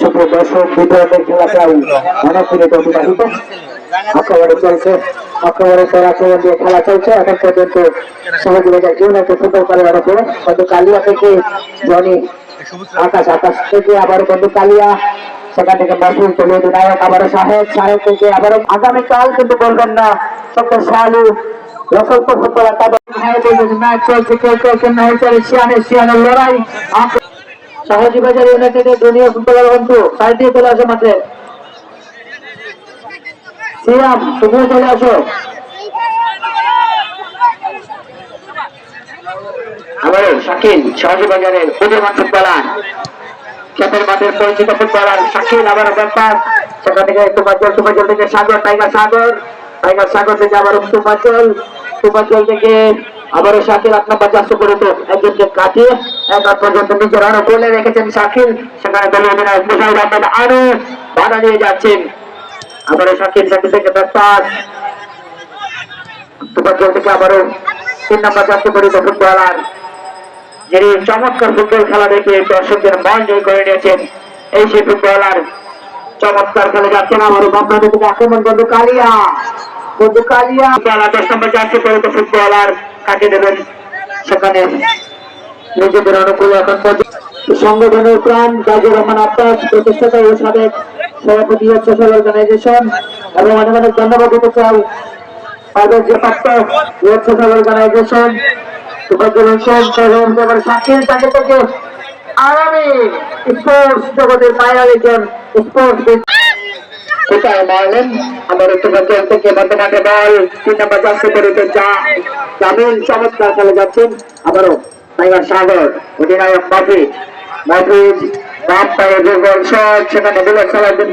সুপ্রিয় দর্শক বিদ্যালয়ের খেলাটাই অনেক মিনিট অতিবাহিত আক্রমণে চলছে আক্রমণের পর আক্রমণ দিয়ে খেলা চলছে এখন পর্যন্ত সহযোগিতা ইউনাইটেড ফুটবল খেলার ওপর বন্ধু কালিয়া থেকে জনি আকাশ আকাশ থেকে আবার বন্ধু কালিয়া সেখান থেকে মাসুল তবু নায়ক আবারও সাহেব সাহেব থেকে আবারও আগামীকাল কিন্তু বলবেন না। সত্য শালু রসল্প ফুটবলার তাদের ম্যাচ চলছে, কেউ কেউ চেন্নাই চলে শিয়ানে শিয়ানের লড়াই। বাজার ইউনাইটেডের জুনিয়র ফুটবলার বন্ধু। সাইড চলে আসো মাঠে। সিয়াম, তুমিও চলে আসো। আবারও থেকে সাগর, টাইগার সাগর। টাইগার সাগর থেকে আবার তুমাচল তুমাচল থেকে আবারও শাকিল আট নম্বর একজনকে কাটিয়ে, এক আট পর্যন্ত নিজের আরও রেখেছেন শাকিল। সেখানে অধিনায়ক মুশাহিদ আহমেদ আরও বাধা যাচ্ছেন। আবারও শাকিল শাকিল থেকে ব্যাপার আবারও যিনি চমৎকার ফুটবল খেলা দেখে দর্শকদের মন জয় করে নিয়েছেন। এই সেই ফুটবলার চমৎকার খেলে যাচ্ছেন থেকে আক্রমণ। বন্ধু কালিয়া বন্ধু কালিয়া দশ নম্বর চারশো ফুটবলার কাকে দেবেন। সেখানে নিজেদের অনুকূলে এখন সংগঠনের প্রাণ গাজী রহমান আব্বাস প্রতিষ্ঠাতা ও সাবেক সভাপতি সোশ্যাল অর্গানাইজেশন এবং অনেক অনেক ধন্যবাদ দিতে চাই তাদের যে প্রাপ্ত সোশ্যাল অর্গানাইজেশন তাকে আগামী স্পোর্টস জগতের বাইরের একজন স্পোর্টস কোথায় মারলেন? আমার একটু বন্ধন থেকে বর্তমানে বল তিন নম্বর চারশো করে যা জামিন, চমৎকার যাচ্ছেন আবারও টাইগার সাগর, অধিনায়ক মাফিজ। মাফিজ পায়ে শট, সেখানে খেলার দিন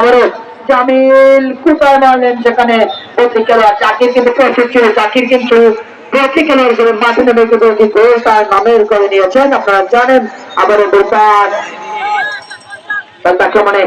আবারও জামিল। কোথায় মারলেন? প্রতি কিন্তু ছিল। কিন্তু প্রতি হিসেবে মাঠে নেমে কিন্তু গোল তার নামের করে নিয়েছেন। আপনারা জানেন, আবারও তাকে মানে